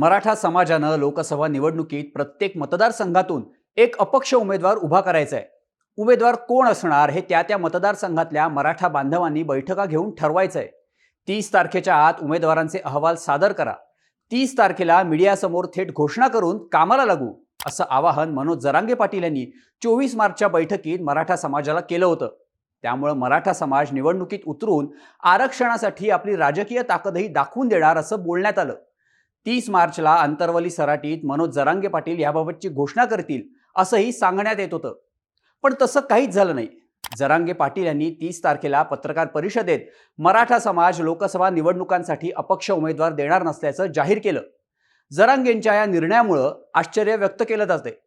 मराठा समाजानं लोकसभा निवडणुकीत प्रत्येक मतदारसंघातून एक अपक्ष उमेदवार उभा करायचा आहे उमेदवार कोण असणार हे त्या त्या मतदारसंघातल्या मराठा बांधवांनी बैठका घेऊन ठरवायचं आहे तीस तारखेच्या आत उमेदवारांचे अहवाल सादर करा. तीस तारखेला मीडियासमोर थेट घोषणा करून कामाला लागू असं आवाहन मनोज जरांगे पाटील यांनी चोवीस मार्चच्या बैठकीत मराठा समाजाला केलं होतं. त्यामुळं मराठा समाज निवडणुकीत उतरून आरक्षणासाठी आपली राजकीय ताकदही दाखवून देणार असं बोलण्यात आलं. तीस मार्चला अंतरवली सराटीत मनोज जरांगे पाटील याबाबतची घोषणा करतील असंही सांगण्यात येत होतं. पण तसं काहीच झालं नाही. जरांगे पाटील यांनी तीस तारखेला पत्रकार परिषदेत मराठा समाज लोकसभा निवडणुकांसाठी अपक्ष उमेदवार देणार नसल्याचं जाहीर केलं. जरांगेंच्या या निर्णयामुळं आश्चर्य व्यक्त केलं जाते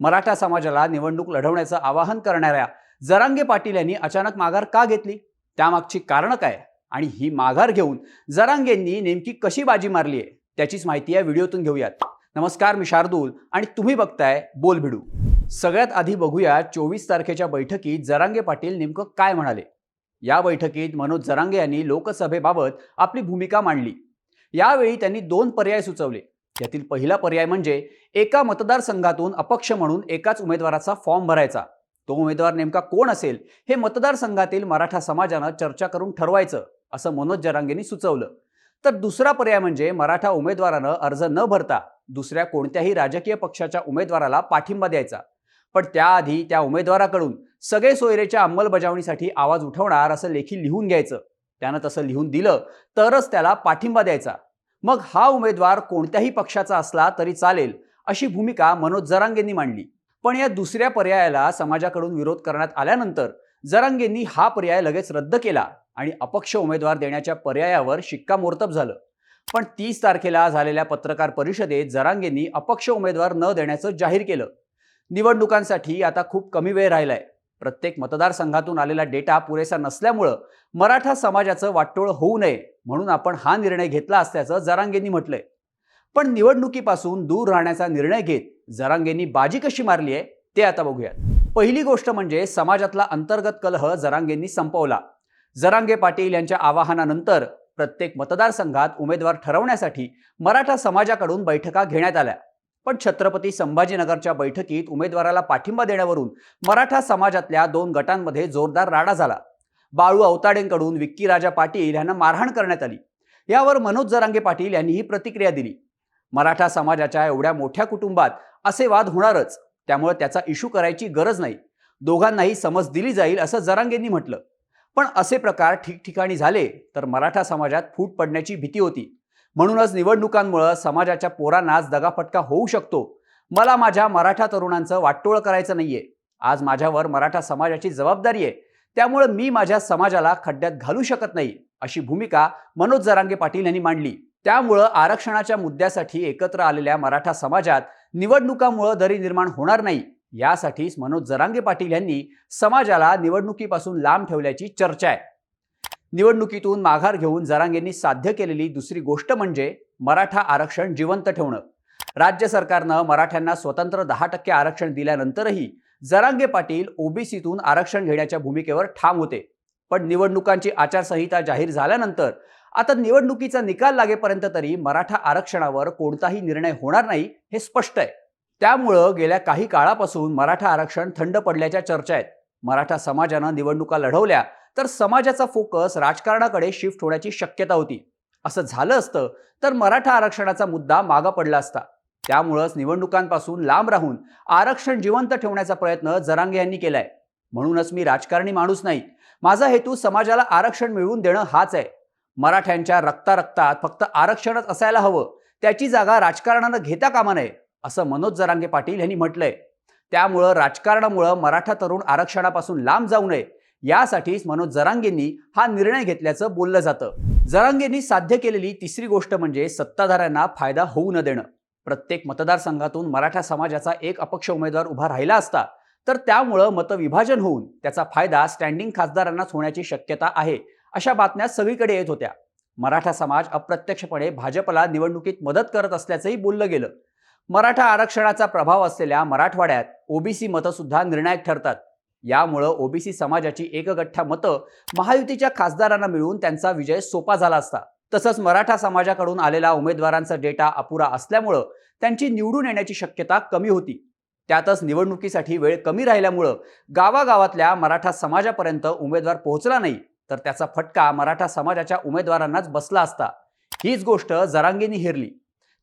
मराठा समाजाला निवडणूक लढवण्याचं आवाहन करणाऱ्या जरांगे पाटील यांनी अचानक माघार का घेतली? त्यामागची कारणं काय? आणि ही माघार घेऊन जरांगेंनी नेमकी कशी बाजी मारली आहे त्याचीच माहिती या व्हिडिओतून घेऊयात. नमस्कार मी शार्दूल आणि तुम्ही बघताय बोल भिडू. सगळ्यात आधी बघूया चोवीस तारखेच्या बैठकीत जरांगे पाटील नेमकं काय म्हणाले? या बैठकीत मनोज जरांगे यांनी लोकसभेबाबत आपली भूमिका मांडली. यावेळी त्यांनी दोन पर्याय सुचवले. यातील पहिला पर्याय म्हणजे एका मतदारसंघातून अपक्ष म्हणून एकाच उमेदवाराचा फॉर्म भरायचा. तो उमेदवार नेमका कोण असेल हे मतदारसंघातील मराठा समाजानं चर्चा करून ठरवायचं असं मनोज जरांगेंनी सुचवलं. तर दुसरा पर्याय म्हणजे मराठा उमेदवारानं अर्ज न भरता दुसऱ्या कोणत्याही राजकीय पक्षाच्या उमेदवाराला पाठिंबा द्यायचा. पण त्याआधी त्या उमेदवाराकडून सगळे सोयरेच्या अंमलबजावणीसाठी आवाज उठवणार असं लेखी लिहून घ्यायचं. त्यानं तसं लिहून दिलं तरच त्याला पाठिंबा द्यायचा. मग हा उमेदवार कोणत्याही पक्षाचा असला तरी चालेल अशी भूमिका मनोज जरांगेंनी मांडली. पण या दुसऱ्या पर्यायाला समाजाकडून विरोध करण्यात आल्यानंतर जरांगेंनी हा पर्याय लगेच रद्द केला. आणि अपक्ष उमेदवार देण्याच्या पर्यायावर शिक्कामोर्तब झालं. पण तीस तारखेला झालेल्या पत्रकार परिषदेत जरांगेंनी अपक्ष उमेदवार न देण्याचं जाहीर केलं. निवडणुकांसाठी आता खूप कमी वेळ राहिलाय. प्रत्येक मतदारसंघातून आलेला डेटा पुरेसा नसल्यामुळं मराठा समाजाचं वाटोळ होऊ नये म्हणून आपण हा निर्णय घेतला असल्याचं जरांगेंनी म्हटलंय. पण निवडणुकीपासून दूर राहण्याचा निर्णय घेत जरांगेंनी बाजी कशी मारली आहे ते आता बघूयात. पहिली गोष्ट म्हणजे समाजातला अंतर्गत कलह जरांगेंनी संपवला. जरांगे पाटील यांच्या आवाहनानंतर प्रत्येक मतदारसंघात उमेदवार ठरवण्यासाठी मराठा समाजाकडून बैठका घेण्यात आल्या. पण छत्रपती संभाजीनगरच्या बैठकीत उमेदवाराला पाठिंबा देण्यावरून मराठा समाजातल्या दोन गटांमध्ये जोरदार राडा झाला. बाळू अवताडेंकडून विक्की राजा पाटील यांना मारहाण करण्यात आली. यावर मनोज जरांगे पाटील यांनी ही प्रतिक्रिया दिली. मराठा समाजाच्या एवढ्या मोठ्या कुटुंबात असे वाद होणारच त्यामुळे त्याचा इशू करायची गरज नाही. दोघांनाही समज दिली जाईल असं जरांगेंनी म्हटलं. पण असे प्रकार ठिकठिकाणी झाले तर मराठा समाजात फूट पडण्याची भीती होती. म्हणूनच निवडणुकांमुळं समाजाच्या पोरांनाच दगाफटका होऊ शकतो. मला माझ्या मराठा तरुणांचं वाटोळ करायचं नाहीये. आज माझ्यावर मराठा समाजाची जबाबदारी आहे. त्यामुळे मी माझ्या समाजाला खड्ड्यात घालू शकत नाही अशी भूमिका मनोज जरांगे पाटील यांनी मांडली. त्यामुळं आरक्षणाच्या मुद्द्यासाठी एकत्र आलेल्या मराठा समाजात निवडणुकामुळं दरी निर्माण होणार नाही. यासाठीच मनोज जरांगे पाटील यांनी समाजाला निवडणुकीपासून लांब ठेवल्याची चर्चा आहे. निवडणुकीतून माघार घेऊन जरांगेंनी साध्य केलेली दुसरी गोष्ट म्हणजे मराठा आरक्षण जिवंत ठेवणं. राज्य सरकारनं मराठ्यांना स्वतंत्र दहा टक्के आरक्षण दिल्यानंतरही जरांगे पाटील ओबीसीतून आरक्षण घेण्याच्या भूमिकेवर ठाम होते. पण निवडणुकांची आचारसंहिता जाहीर झाल्यानंतर आता निवडणुकीचा निकाल लागेपर्यंत तरी मराठा आरक्षणावर कोणताही निर्णय होणार नाही हे स्पष्ट आहे. त्यामुळं गेल्या काही काळापासून मराठा आरक्षण थंड पडल्याच्या चर्चा आहेत. मराठा समाजानं निवडणुका लढवल्या तर समाजाचा फोकस राजकारणाकडे शिफ्ट होण्याची शक्यता होती. असं झालं असतं तर मराठा आरक्षणाचा मुद्दा मागा पडला असता. त्यामुळंच निवडणुकांपासून लांब राहून आरक्षण जिवंत ठेवण्याचा प्रयत्न जरांगे यांनी केलाय. म्हणूनच मी राजकारणी माणूस नाही. माझा हेतू समाजाला आरक्षण मिळवून देणं हाच आहे. मराठ्यांच्या रक्ता रक्तात फक्त आरक्षणच असायला हवं त्याची जागा राजकारणानं घेता कामा नये. असं मनोज जरांगे पाटील यांनी म्हटलंय. त्यामुळं राजकारणामुळं मराठा तरुण आरक्षणापासून लांब जाऊ नये. यासाठीच मनोज जरांगेंनी हा निर्णय घेतल्याचं बोललं जातं. जरांगेंनी साध्य केलेली तिसरी गोष्ट म्हणजे सत्ताधाऱ्यांना फायदा होऊ न देणं. प्रत्येक मतदारसंघातून मराठा समाजाचा एक अपक्ष उमेदवार उभा राहिला असता तर त्यामुळं मतविभाजन होऊन त्याचा फायदा स्टँडिंग खासदारांनाच होण्याची शक्यता आहे अशा बातम्या सगळीकडे येत होत्या. मराठा समाज अप्रत्यक्षपणे भाजपला निवडणुकीत मदत करत असल्याचंही बोललं गेलं. मराठा आरक्षणाचा प्रभाव असलेल्या मराठवाड्यात ओबीसी मतंसुद्धा निर्णायक ठरतात. यामुळं ओबीसी समाजाची एकगठ्ठा मतं महायुतीच्या खासदारांना मिळून त्यांचा विजय सोपा झाला असता. तसंच मराठा समाजाकडून आलेला उमेदवारांचा डेटा अपुरा असल्यामुळं त्यांची निवडून येण्याची शक्यता कमी होती. त्यातच निवडणुकीसाठी वेळ कमी राहिल्यामुळं गावागावातल्या मराठा समाजापर्यंत उमेदवार पोहोचला नाही तर त्याचा फटका मराठा समाजाच्या उमेदवारांनाच बसला असता. हीच गोष्ट जरांगींनी हेरली.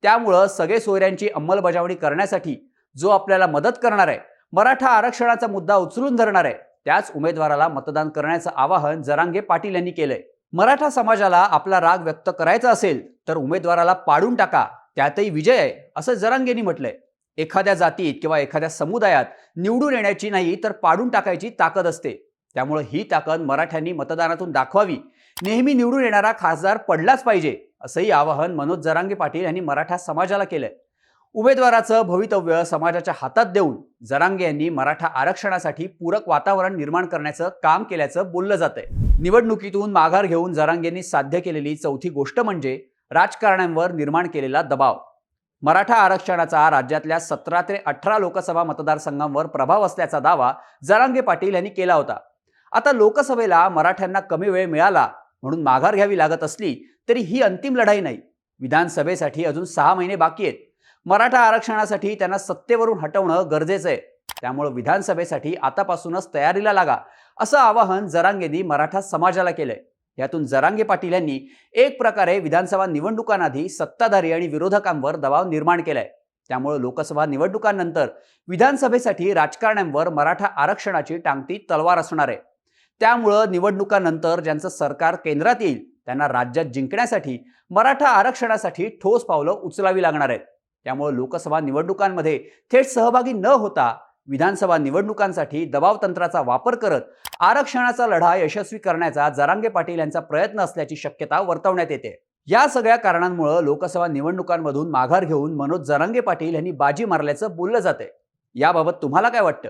त्यामुळं सगळे सोयऱ्यांची अंमलबजावणी करण्यासाठी जो आपल्याला मदत करणार आहे मराठा आरक्षणाचा मुद्दा उचलून धरणार आहे त्याच उमेदवाराला मतदान करण्याचं आवाहन जरांगे पाटील यांनी केलंय. मराठा समाजाला आपला राग व्यक्त करायचा असेल तर उमेदवाराला पाडून टाका त्यातही विजय आहे असं जरांगेनी म्हटलंय. एखाद्या जातीत किंवा एखाद्या समुदायात निवडून येण्याची नाही तर पाडून टाकायची ताकद असते. त्यामुळे ही ताकद मराठ्यांनी मतदानातून दाखवावी नेहमी निवडून येणारा खासदार पडलाच पाहिजे असंही आवाहन मनोज जरांगे पाटील यांनी मराठा समाजाला केलंय. उमेदवाराचं भवितव्य समाजाच्या हातात देऊन जरांगे यांनी मराठा आरक्षणासाठी पूरक वातावरण निर्माण करण्याचं काम केल्याचं बोललं जातंय. निवडणुकीतून माघार घेऊन जरांगेंनी साध्य केलेली चौथी गोष्ट म्हणजे राजकारण्यांवर निर्माण केलेला दबाव. मराठा आरक्षणाचा राज्यातल्या सतरा ते अठरा लोकसभा मतदारसंघांवर प्रभाव असल्याचा दावा जरांगे पाटील यांनी केला होता. आता लोकसभेला मराठ्यांना कमी वेळ मिळाला म्हणून माघार घ्यावी लागत असली तरी ही अंतिम लढाई नाही. विधानसभेसाठी अजून सहा महिने बाकी आहेत. मराठा आरक्षणासाठी त्यांना सत्तेवरून हटवणं गरजेचं आहे. त्यामुळे विधानसभेसाठी आतापासूनच तयारीला लागा असं आवाहन जरांगेंनी मराठा समाजाला केलंय. यातून जरांगे पाटील यांनी एक प्रकारे विधानसभा निवडणुकांआधी सत्ताधारी आणि विरोधकांवर दबाव निर्माण केलाय. त्यामुळे लोकसभा निवडणुकांनंतर विधानसभेसाठी राजकारण्यांवर मराठा आरक्षणाची टांगती तलवार असणार आहे. त्यामुळं निवडणुकांनंतर ज्यांचं सरकार केंद्रात येईल त्यांना राज्यात जिंकण्यासाठी मराठा आरक्षणासाठी ठोस पावलं उचलावी लागणार आहेत. त्यामुळे लोकसभा निवडणुकांमध्ये थेट सहभागी न होता विधानसभा निवडणुकांसाठी दबाव तंत्राचा वापर करत आरक्षणाचा लढा यशस्वी करण्याचा जरांगे पाटील यांचा प्रयत्न असल्याची शक्यता वर्तवण्यात येते. या सगळ्या कारणांमुळे लोकसभा निवडणुकांमधून माघार घेऊन मनोज जरांगे पाटील यांनी बाजी मारल्याचं बोललं जाते याबाबत तुम्हाला काय वाटतं?